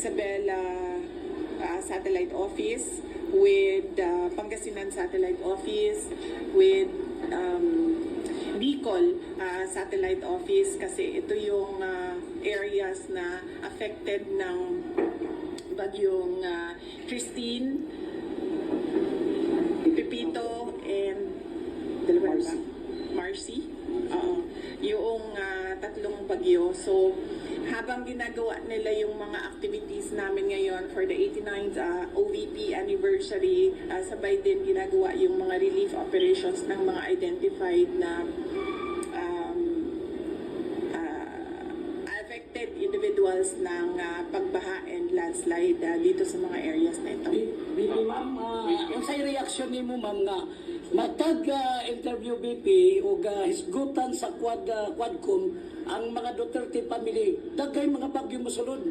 Isabela uh, Satellite Office, with uh, Pangasinan Satellite Office, with um, Bicol uh, Satellite Office kasi ito yung uh, areas na affected ng bagyong uh, Christine, Pepito, and dalawa ba? Marcy. Oo. yung ah, tatlong bagyo. So, habang ginagawa nila yung mga activities namin ngayon for the 89th ah, OVP anniversary, ah, sabay din ginagawa yung mga relief operations ng mga identified na um, ah, affected individuals ng ah, pagbaha and landslide ah, dito sa mga areas na ito. BP ma'am, uh, unsay reaksyon nimo ma'am nga matag ah, interview BP o uh, hisgutan sa quad uh, quadcom ang mga Duterte family. Daghay mga bagyo mosulod